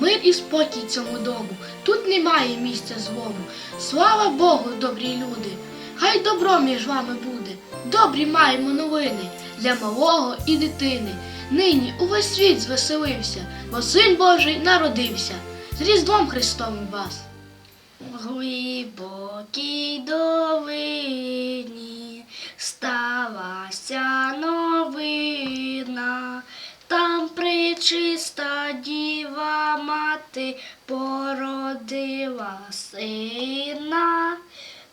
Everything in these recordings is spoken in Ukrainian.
Мир і спокій цьому дому, тут немає місця злому. Слава Богу, добрі люди! Хай добро між вами буде. Добрі маємо новини для малого і дитини. Нині увесь світ звеселився, бо син Божий народився. З Різдвом Христовим вас! Глибокій долині сталася причиста діва мати породила сина.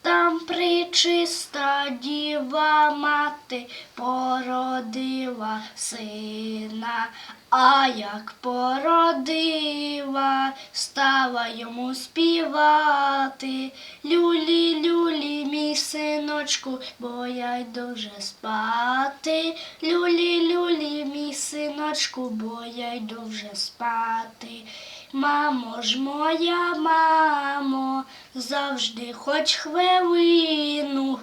Там причиста діва мати породила сина, а як породила, стала йому співати. Люлі, люлі, мій синочку, бо я йду вже спати. Люлі, люлі, мій синочку, бо я йду вже спати. Мамо ж моя, мамо, завжди хоч хвилину.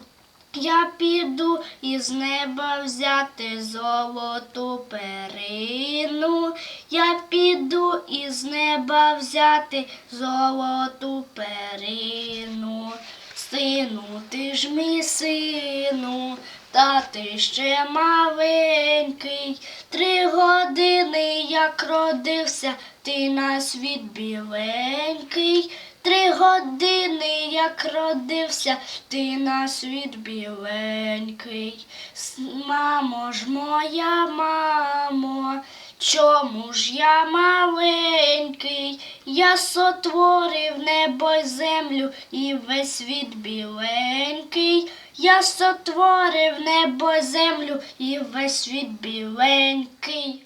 Я піду із неба взяти золоту перину. Я піду із неба взяти золоту перину. Сину, ти ж мій сину, та ти ще маленький. Три години, як родився, ти на світ біленький. Три години, як родився, ти на світ біленький. Мамо ж моя, мамо, чому ж я маленький? Я сотворив небо й землю і весь світ біленький. Я сотворив небо й землю і весь світ біленький.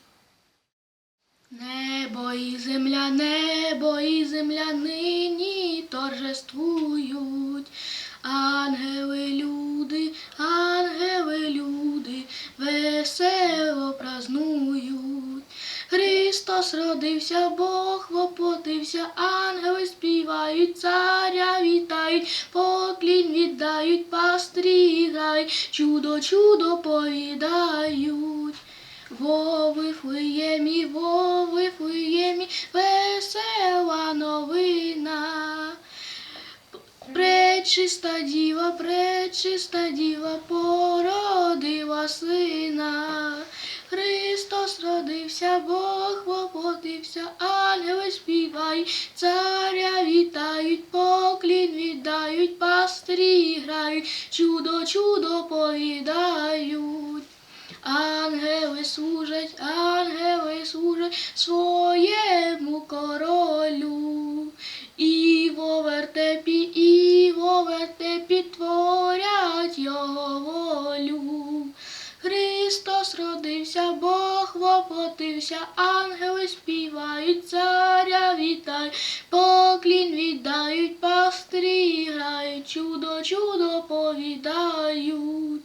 Небо і земля, небо і земля нині торжествують. Ангели, люди, ангели, люди, весело празнують. Христос родився, Бог воплотився, ангели співають, царя вітають, поклін віддають, пастрі грають, чудо, чудо повідають. Во Вифлеємі, во Вифлеємі, весела новина. Пречиста діва, пречиста діва породила сина. Христос родився, Бог воплотився, ангели співають, царя вітають, поклін віддають, пастирі грають, чудо, чудо повідають. Ангели служать, ангели служать своєму королю. І во вертепі, і во вертепі воплотився, ангели співають, царя вітають, поклін віддають, пастирі грають, чудо, чудо повідають.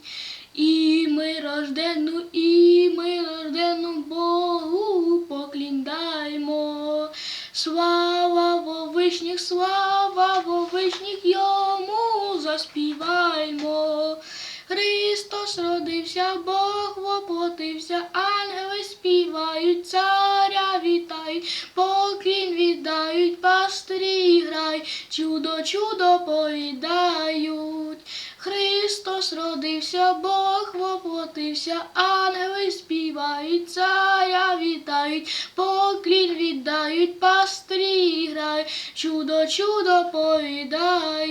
І ми рождену, і ми рождену Богу поклін даймо. Слава во вишніх, слава во вишніх йому заспіваймо. Христос родився, Бог воплотився, вітають, поклін віддають, пастирі грають, чудо, чудо повідають. Христос родився, Бог воплотився, ангели співають, царя вітають, поклін віддають, пастирі грають, чудо, чудо повідають.